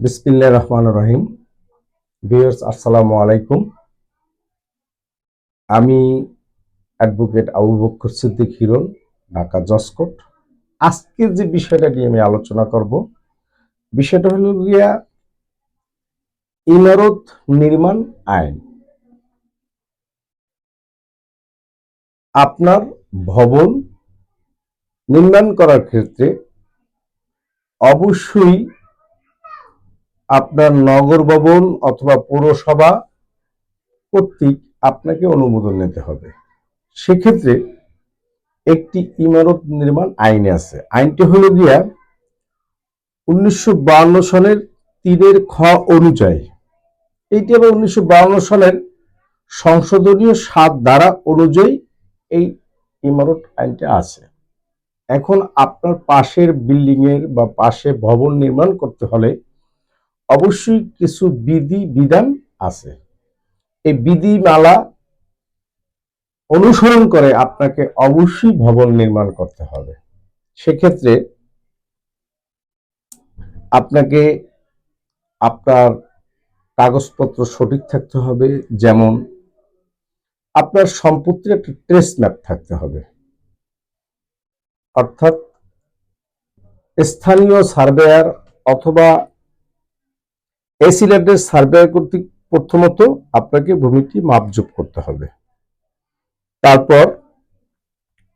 বিসমিল্লাহ রহমান রহিম। ভিউয়ার্স, আসসালামু আলাইকুম। আমি অ্যাডভোকেট আবু বক্কর সিদ্দিক হিরণ, ঢাকা জসকোট আজকের যে বিষয়টা নিয়ে আমি আলোচনা করব, বিষয়টা হলো গিয়া ইমারত নির্মাণ আইন। আপনার ভবন নির্মাণ করার ক্ষেত্রে অবশ্যই আপনার নগর ভবন অথবা পৌরসভা কর্তৃক আপনাকে অনুমোদন নিতে হবে। সেক্ষেত্রে একটি ইমারত নির্মাণ আইন আছে। আইনটি হলো গিয়া উনিশশো সনের তিনের খ অনুযায়ী। এইটি আবার উনিশশো সনের সংশোধনীয় সাত ধারা অনুযায়ী এই ইমারত আইনটা আছে। এখন আপনার পাশের বিল্ডিং এর বা পাশে ভবন নির্মাণ করতে হলে অবশ্যই কিছু বিধি, বিধান আছে। এই বিধিমালা অনুসরণ করে আপনাকে অবশ্যই ভবন নির্মাণ করতে হবে। সেক্ষেত্রে আপনাকে আপনার কাগজপত্র সঠিক থাকতে হবে, যেমন আপনার সম্পত্তির একটা ট্রেস ম্যাপ থাকতে হবে। অর্থাৎ স্থানীয় সার্ভেয়ার অথবা এসিল্যান্ডের সার্ভেয়ার কর্তৃক প্রথমত আপনাকে ভূমিটি মাপজোপ করতে হবে। তারপর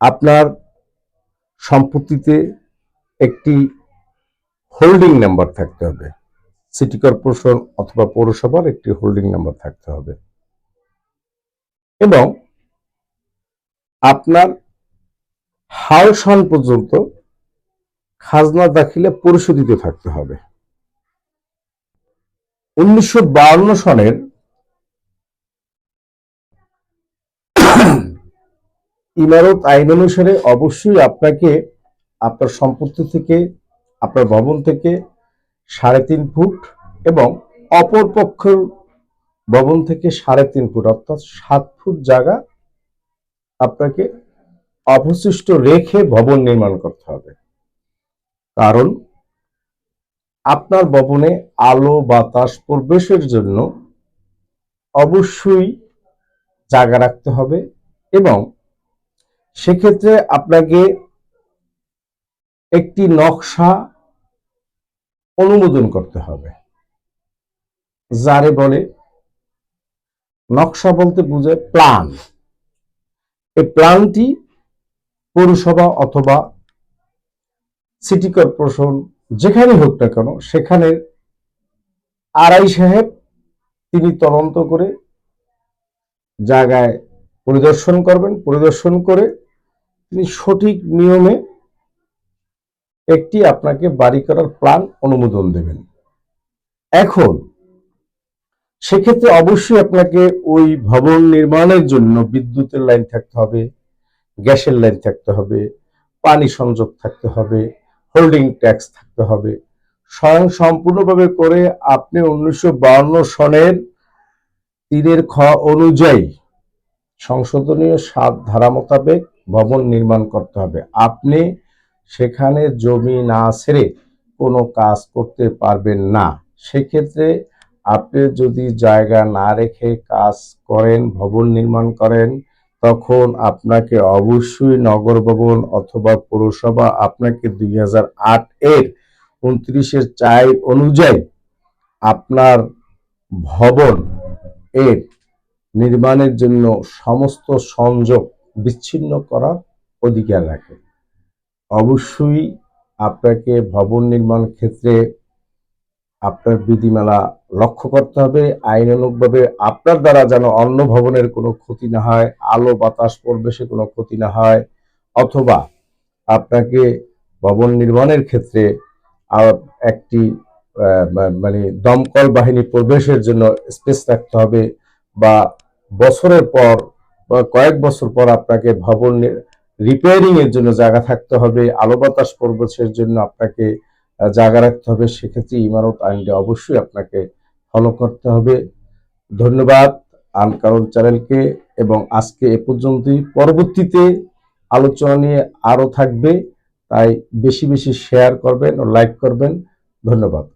আপনার সম্পত্তিতে একটি হোল্ডিং নাম্বার থাকতে হবে। সিটি কর্পোরেশন অথবা পৌরসভার একটি হোল্ডিং নাম্বার থাকতে হবে। এবং আপনার হাল সন পর্যন্ত খাজনা দাখিলে পরিশোধিত থাকতে হবে। উনিশশো সনের ইমারত আইন অনুসারে অবশ্যই আপনাকে আপনার সম্পত্তি থেকে, আপনার ভবন থেকে সাড়ে তিন ফুট এবং অপর পক্ষের ভবন থেকে সাড়ে তিন ফুট, অর্থাৎ সাত ফুট জায়গা আপনাকে অবশিষ্ট রেখে ভবন নির্মাণ করতে হবে। কারণ আপনার ভবনে আলো, বাতাস, প্রবেশের জন্য অবশ্যই জায়গা রাখতে হবে এবং সেক্ষেত্রে আপনাকে একটি নকশা অনুমোদন করতে হবে। যারে বলে, নকশা বলতে বোঝায় প্ল্যান। এই প্ল্যানটি পৌরসভা অথবা সিটি কর্পোরেশন যেখানে হোক না কেন, সেখানে আড়াই সাহেব তিনি তদন্ত করে জায়গায় পরিদর্শন করবেন। পরিদর্শন করে তিনি সঠিক নিয়মে একটি আপনাকে বাড়ি করার প্ল্যান অনুমোদন দেবেন। এখন সেক্ষেত্রে অবশ্যই আপনাকে ওই ভবন নির্মাণের জন্য বিদ্যুতের লাইন থাকতে হবে, গ্যাসের লাইন থাকতে হবে, পানি সংযোগ থাকতে হবে হোল্ডিং ট্যাক্স থাকতে হবে। স্বয়ং সম্পূর্ণভাবে করে আপনি উনিশশো সনের তীরের খ অনুযায়ী সংশোধনীয় সাত ধারা মোতাবেক ভবন নির্মাণ করতে হবে। আপনি সেখানে জমি না ছেড়ে কোনো কাজ করতে পারবেন না। সেক্ষেত্রে আপনি যদি জায়গা না রেখে কাজ করেন, ভবন নির্মাণ করেন তখন আপনাকে অবশ্যই নগর ভবন অথবা পৌরসভা আপনাকে দুই এর উনত্রিশের চাই অনুযায়ী আপনার ভবন এর নির্মাণের জন্য সমস্ত সংযোগ বিচ্ছিন্ন করার অধিকার রাখে। অবশ্যই আপনাকে ভবন নির্মাণ ক্ষেত্রে আপনার বিধিমালা লক্ষ্য করতে হবে। আইনানুগভাবে আপনার দ্বারা যেন অন্য ভবনের কোনো ক্ষতি না হয়, আলো, বাতাস, পরিবেশে কোনো ক্ষতি না হয়, অথবা আপনাকে ভবন নির্মাণের ক্ষেত্রে একটি মানে দমকল বাহিনী প্রবেশের জন্য স্পেস রাখতে হবে বা বছরের পর কয়েক বছর পর আপনাকে ভবন রিপেয়ারিং এর জন্য জায়গা থাকতে হবে, আলো, বাতাস, প্রবেশের জন্য আপনাকে জায়গা রাখতে হবে, সেক্ষেত্রে ইমারত আইনটি অবশ্যই আপনাকে ফলো করতে হবে। ধন্যবাদ আনকারণ চ্যানেলকে এবং আজকে এ পর্যন্তই। পরবর্তীতে আলোচনা নিয়ে আরও থাকবে, তাই বেশি বেশি শেয়ার করবেন ও লাইক করবেন। ধন্যবাদ।